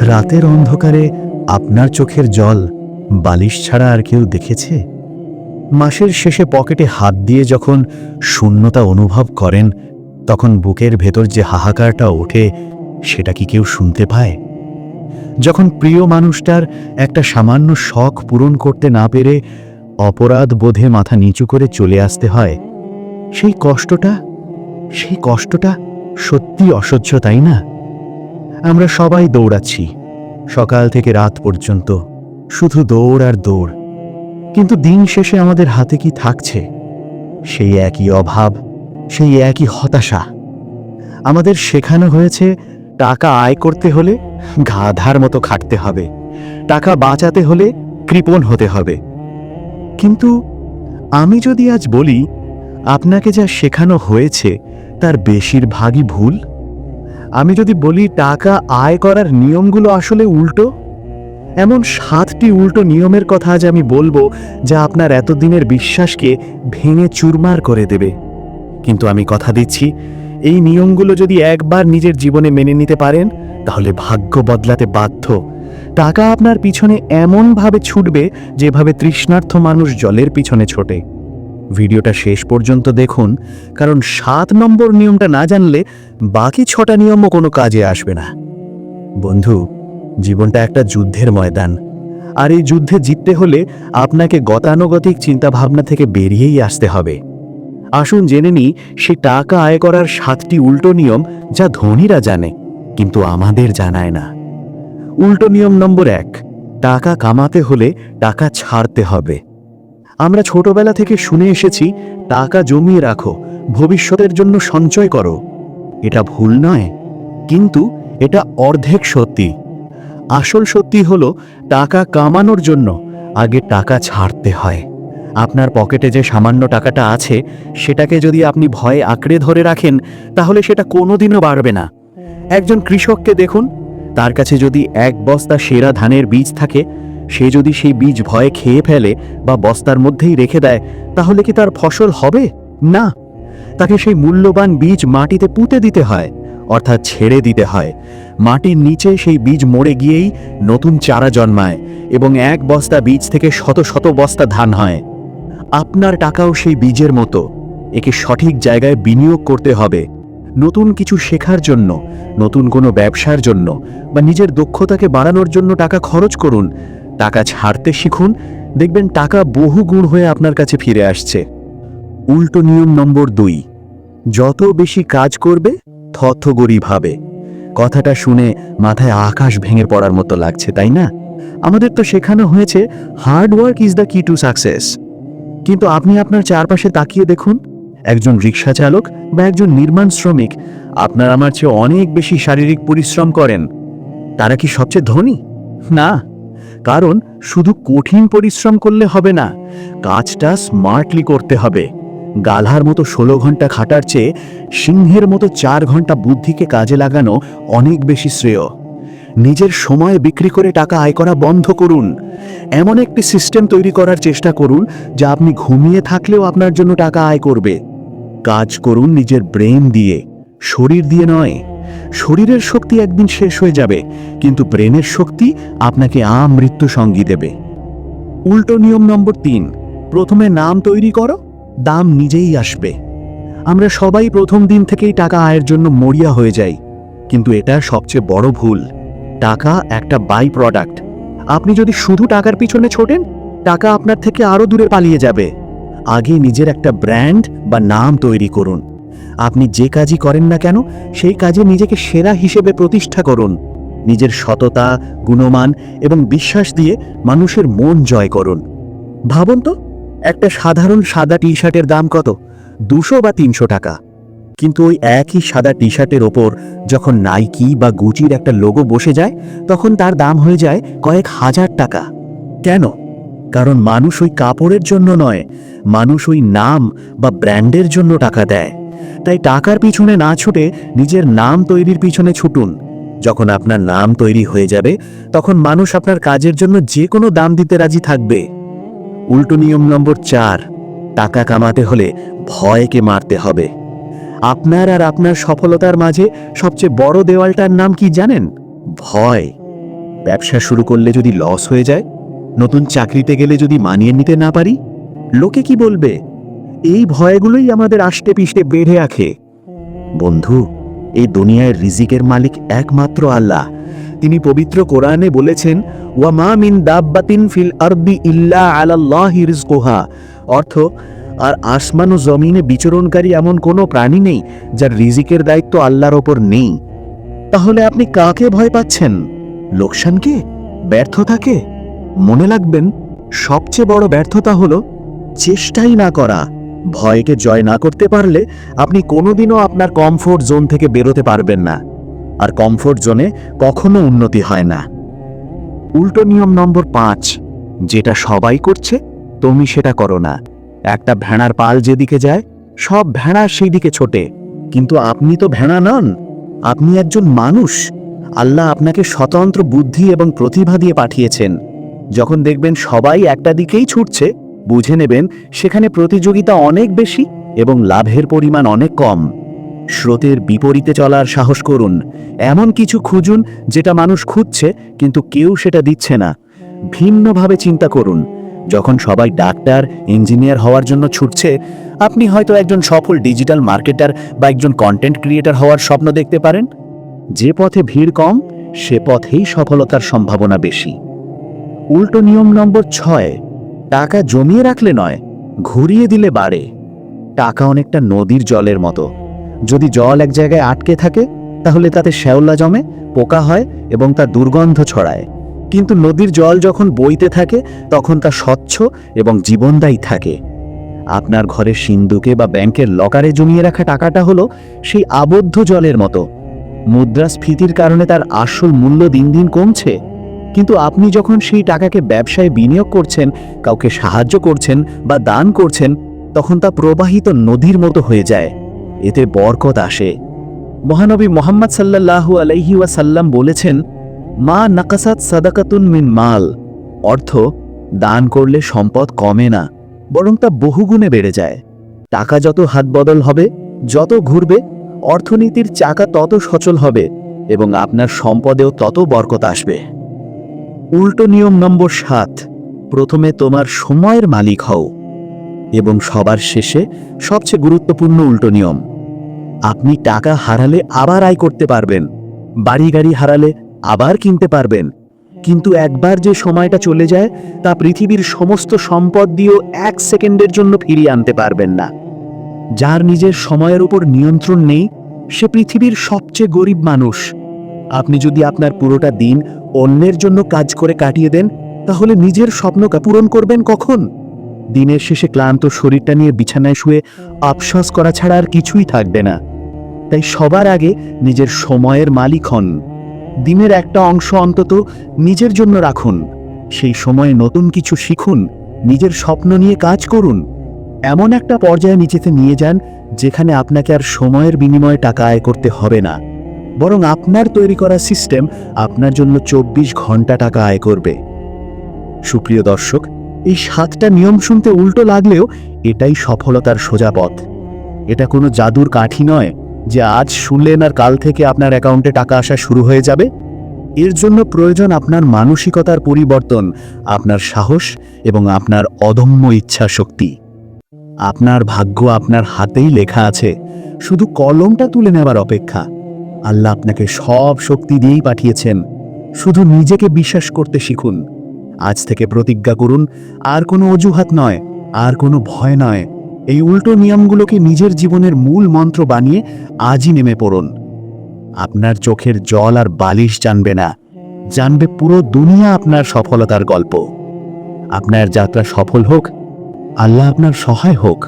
রাতের অন্ধকারে আপনার চোখের জল বালিশ ছাড়া আর কেউ দেখেছে? মাসের শেষে পকেটে হাত দিয়ে যখন শূন্যতা অনুভব করেন, তখন বুকের ভেতর যে হাহাকারটা ওঠে, সেটা কি কেউ শুনতে পায়? যখন প্রিয় মানুষটার একটা সামান্য শখ পূরণ করতে না পেরে অপরাধ বোধে মাথা নিচু করে চলে আসতে হয়, সেই কষ্টটা সেই কষ্টটা সত্যি অসহ্য, তাই না? আমরা সবাই দৌড়াচ্ছি। সকাল থেকে রাত পর্যন্ত শুধু দৌড় আর দৌড়। কিন্তু দিন শেষে আমাদের হাতে কি থাকছে? সেই একই অভাব, সেই একই হতাশা। আমাদের শেখানো হয়েছে, টাকা আয় করতে হলে গাধার মতো খাটতে হবে। টাকা বাঁচাতে হলে কৃপণ হতে হবে। কিন্তু আমি যদি আজ বলি, আপনাকে যা শেখানো হয়েছে, তার বেশিরভাগই ভুল। আমি যদি বলি টাকা আয় করার নিয়মগুলো আসলে উল্টো? এমন সাতটি উল্টো নিয়মের কথা আজ আমি বলব যা আপনার এতদিনের বিশ্বাসকে ভেঙে চুরমার করে দেবে। কিন্তু আমি কথা দিচ্ছি, এই নিয়মগুলো যদি একবার নিজের জীবনে মেনে নিতে পারেন, তাহলে ভাগ্য বদলাতে বাধ্য। টাকা আপনার পিছনে এমনভাবে ছুটবে যেভাবে তৃষ্ণার্থ মানুষ জলের পিছনে ছোটে। ভিডিওটা শেষ পর্যন্ত দেখুন, কারণ সাত নম্বর নিয়মটা না জানলে বাকি ছটা নিয়মও কোনো কাজে আসবে না। বন্ধু, জীবনটা একটা যুদ্ধের ময়দান, আর এই যুদ্ধে জিততে হলে আপনাকে গতানুগতিক চিন্তাভাবনা থেকে বেরিয়েই আসতে হবে। আসুন জেনে নিই, সে টাকা আয় করার সাতটি উল্টো নিয়ম যা ধনীরা জানে, কিন্তু আমাদের জানায় না। উল্টো নিয়ম নম্বর এক, টাকা কামাতে হলে টাকা ছাড়তে হবে। আমরা ছোটবেলা থেকে শুনে এসেছি, টাকা জমিয়ে রাখো, ভবিষ্যতের জন্য সঞ্চয় করো। এটা ভুল নয়, কিন্তু এটা অর্ধেক সত্যি। আসল সত্যি হলো, টাকা কামানোর জন্য আগে টাকা ছাড়তে হয়। আপনার পকেটে যে সামান্য টাকাটা আছে, সেটাকে যদি আপনি ভয়ে আঁকড়ে ধরে রাখেন, তাহলে সেটা কোনোদিনও বাড়বে না। একজন কৃষককে দেখুন, তার কাছে যদি এক বস্তা সেরা ধানের বীজ থাকে সে যদি সেই বীজ ভয়ে খেয়ে ফেলে বা বস্তার মধ্যেই রেখে দেয়, তাহলে কি তার ফসল হবে? না। তাকে সেই মূল্যবান বীজ মাটিতে পুঁতে দিতে হয়, অর্থাৎ ছেড়ে দিতে হয়। মাটির নিচে সেই বীজ মরে গিয়েই নতুন চারা জন্মায় এবং এক বস্তা বীজ থেকে শত শত বস্তা ধান হয়। আপনার টাকাও সেই বীজের মতো। একে সঠিক জায়গায় বিনিয়োগ করতে হবে। নতুন কিছু শেখার জন্য, নতুন কোনো ব্যবসার জন্য বা নিজের দক্ষতাকে বাড়ানোর জন্য টাকা খরচ করুন। টাকা ছাড়তে শিখুন, দেখবেন টাকা বহু গুণ হয়ে আপনার কাছে ফিরে আসছে। উল্টো নিয়ম নম্বর দুই, যত বেশি কাজ করবে গরিব হবে। কথাটা শুনে মাথায় আকাশ ভেঙে পড়ার মতো লাগছে, তাই না? আমাদের তো শেখানো হয়েছে hard work is the key to success কিন্তু আপনি আপনার চারপাশে তাকিয়ে দেখুন, একজন রিক্সা চালক বা একজন নির্মাণ শ্রমিক, আপনার আমার চেয়ে অনেক বেশি শারীরিক পরিশ্রম করেন। তারা কি সবচেয়ে ধনী? না কারণ শুধু কঠিন পরিশ্রম করলে হবে না, কাজটা স্মার্টলি করতে হবে। গাধার মতো ষোলো ঘণ্টা খাটার চেয়ে সিংহের মতো চার ঘণ্টা বুদ্ধিকে কাজে লাগানো অনেক বেশি শ্রেয়। নিজের সময় বিক্রি করে টাকা আয় করা বন্ধ করুন। এমন একটি সিস্টেম তৈরি করার চেষ্টা করুন যা আপনি ঘুমিয়ে থাকলেও আপনার জন্য টাকা আয় করবে। কাজ করুন নিজের ব্রেন দিয়ে, শরীর দিয়ে নয়। শরীরের শক্তি একদিন শেষ হয়ে যাবে, কিন্তু ব্রেনের শক্তি আপনাকে আমৃত্যু সঙ্গী দেবে। উল্টো নিয়ম নম্বর তিন, প্রথমে নাম তৈরি করো, দাম নিজেই আসবে। আমরা সবাই প্রথম দিন থেকেই টাকা আয়ের জন্য মরিয়া হয়ে যাই, কিন্তু এটা সবচেয়ে বড় ভুল। টাকা একটা বাই প্রোডাক্ট আপনি যদি শুধু টাকার পিছনে ছোটেন, টাকা আপনার থেকে আরও দূরে পালিয়ে যাবে। আগে নিজের একটা ব্র্যান্ড বা নাম তৈরি করুন। আপনি যে কাজই করেন না কেন, সেই কাজে নিজেকে সেরা হিসেবে প্রতিষ্ঠা করুন। নিজের সততা, গুণমান এবং বিশ্বাস দিয়ে মানুষের মন জয় করুন। ভাবুন তো, একটা সাধারণ সাদা টি শার্টের দাম কত? দুশো বা তিনশো টাকা। কিন্তু ওই একই সাদা টি শার্টের ওপর যখন নাইকি বা গুচির একটা লোগো বসে যায়, তখন তার দাম হয়ে যায় কয়েক হাজার টাকা। কেন? কারণ মানুষ ওই কাপড়ের জন্য নয়, মানুষ ওই নাম বা ব্র্যান্ডের জন্য টাকা দেয়। তাই টাকার পিছনে না ছুটে নিজের নাম তৈরির পিছনে ছুটুন। যখন আপনার নাম তৈরি হয়ে যাবে, তখন মানুষ আপনার কাজের জন্য যে কোনো দাম দিতে রাজি থাকবে। উল্টো নিয়ম নম্বর চার, টাকা কামাতে হলে ভয়কে মারতে হবে। আপনার আর আপনার সফলতার মাঝে সবচেয়ে বড় দেওয়ালটার নাম কি জানেন? ভয়। ব্যবসা শুরু করলে যদি লস হয়ে যায়, নতুন চাকরিতে গেলে যদি মানিয়ে নিতে না পারি, লোকে কি বলবে? এই ভয়গুলোই আমাদের আষ্টে পিষ্টে বেড়ে রাখে। বন্ধু, এই দুনিয়ার রিজিকের মালিক একমাত্র আল্লাহ। তিনি পবিত্র কোরআনে বলেছেন, ওয়ামা মিন দাব্বাতিন ফিল আরদি ইল্লা আলাল্লাহি রিজকুহা। অর্থ, আর আসমান ও জমিনে বিচরণকারী এমন কোনো প্রাণী নেই, যার রিজিকের দায়িত্ব আল্লাহর ওপর নেই। তাহলে আপনি কাকে ভয় পাচ্ছেন? লোকসানকে? ব্যর্থতাকে? মনে রাখবেন, সবচেয়ে বড় ব্যর্থতা হলো, চেষ্টাই না করা। ভয়কে জয় না করতে পারলে আপনি কোনোদিনও আপনার কমফোর্ট জোন থেকে বেরোতে পারবেন না। আর কমফোর্ট জোনে কখনো উন্নতি হয় না। উল্টো নিয়ম নম্বর পাঁচ, যেটা সবাই করছে, তুমি সেটা করো না। একটা ভেড়ার পাল যেদিকে যায়, সব ভেড়া সেই দিকে ছোটে। কিন্তু আপনি তো ভেড়া নন। আপনি একজন মানুষ। আল্লাহ আপনাকে স্বতন্ত্র বুদ্ধি এবং প্রতিভা দিয়ে পাঠিয়েছেন। যখন দেখবেন সবাই একটা দিকেই ছুটছে বুঝে নেবেন, সেখানে প্রতিযোগিতা অনেক বেশি এবং লাভের পরিমাণ অনেক কম। স্রোতের বিপরীতে চলার সাহস করুন। এমন কিছু খুঁজুন যেটা মানুষ খুঁজছে, কিন্তু কেউ সেটা দিচ্ছে না। ভিন্নভাবে চিন্তা করুন। যখন সবাই ডাক্তার, ইঞ্জিনিয়ার হওয়ার জন্য ছুটছে, আপনি হয়তো একজন সফল ডিজিটাল মার্কেটার বা একজন কন্টেন্ট ক্রিয়েটার হওয়ার স্বপ্ন দেখতে পারেন। যে পথে ভিড় কম, সে পথেই সফলতার সম্ভাবনা বেশি। উল্টো নিয়ম নম্বর ছয় টাকা জমিয়ে রাখলে নয়, ঘুরিয়ে দিলে বাড়ে। টাকা অনেকটা নদীর জলের মতো। যদি জল এক জায়গায় আটকে থাকে, তাহলে তাতে শ্যাওলা জমে, পোকা হয় এবং তা দুর্গন্ধ ছড়ায়। কিন্তু নদীর জল যখন বইতে থাকে, তখন তা স্বচ্ছ এবং জীবনদায়ী থাকে। আপনার ঘরের সিন্ধুকে বা ব্যাংকের লকারে জমিয়ে রাখা টাকাটা হলো সেই আবদ্ধ জলের মতো। মুদ্রাস্ফীতির কারণে তার আসল মূল্য দিন দিন কমছে। কিন্তু আপনি যখন সেই টাকাকে ব্যবসায় বিনিয়োগ করছেন, কাউকে সাহায্য করছেন বা দান করছেন, তখন তা প্রবাহিত নদীর মতো হয়ে যায়। এতে বরকত আসে। মহানবী মোহাম্মদ সাল্লাল্লাহু আলাইহি ওয়াসাল্লাম বলেছেন, মা নাকাসাত সাদাকাতুন মিন মাল। অর্থ, দান করলে সম্পদ কমে না, বরং তা বহুগুণে বেড়ে যায়। টাকা যত হাত বদল হবে, যত ঘুরবে, অর্থনীতির চাকা তত সচল হবে এবং আপনার সম্পদেও তত বরকত আসবে। উল্টো নিয়ম নম্বর সাত। প্রথমে তোমার সময়ের মালিক হও, এবং সবার শেষে সবচেয়ে গুরুত্বপূর্ণ উল্টো নিয়ম। আপনি টাকা হারালে আবার আয় করতে পারবেন, বাড়ি গাড়ি হারালে আবার কিনতে পারবেন। কিন্তু একবার যে সময়টা চলে যায়, তা পৃথিবীর সমস্ত সম্পদ দিয়েও এক সেকেন্ডের জন্য ফিরিয়ে আনতে পারবেন না। যার নিজের সময়ের উপর নিয়ন্ত্রণ নেই, সে পৃথিবীর সবচেয়ে গরিব মানুষ। আপনি যদি আপনার পুরোটা দিন অন্যের জন্য কাজ করে কাটিয়ে দেন, তাহলে নিজের স্বপ্নকা পূরণ করবেন কখন? দিনের শেষে ক্লান্ত শরীরটা নিয়ে বিছানায় শুয়ে আফসোস করা ছাড়া আর কিছুই থাকবে না। তাই সবার আগে নিজের সময়ের মালিক হন। দিনের একটা অংশ অন্তত নিজের জন্য রাখুন। সেই সময়ে নতুন কিছু শিখুন, নিজের স্বপ্ন নিয়ে কাজ করুন। এমন একটা পর্যায়ে নিচেতে নিয়ে যান, যেখানে আপনাকে আর সময়ের বিনিময়ে টাকা আয় করতে হবে না। বরং আপনার তৈরি করা সিস্টেম আপনার জন্য চব্বিশ ঘণ্টা টাকা আয় করবে। সুপ্রিয় দর্শক, এই সাতটা নিয়ম শুনতে উল্টো লাগলেও এটাই সফলতার সোজা পথ। এটা কোনো জাদুর কাঠি নয় যে আজ শুনলেন আর কাল থেকে আপনার অ্যাকাউন্টে টাকা আসা শুরু হয়ে যাবে। এর জন্য প্রয়োজন আপনার মানসিকতার পরিবর্তন, আপনার সাহস এবং আপনার অদম্য ইচ্ছা শক্তি আপনার ভাগ্য আপনার হাতেই লেখা আছে, শুধু কলমটা তুলে নেবার অপেক্ষা। আল্লাহ আপনাকে সব শক্তি দিয়েই পাঠিয়েছেন। শুধু নিজেকে বিশ্বাস করতে শিখুন। আজ থেকে প্রতিজ্ঞা করুন, আর কোনো অজুহাত নয়, আর কোনো ভয় নয়। এই উল্টো নিয়মগুলোকে নিজের জীবনের মূল মন্ত্র বানিয়ে আজই নেমে পড়ুন। আপনার চোখের জল আর বালিশ জানবে না। জানবে পুরো দুনিয়া আপনার সফলতার গল্প। আপনার যাত্রা সফল হোক, আল্লাহ আপনার সহায় হোক।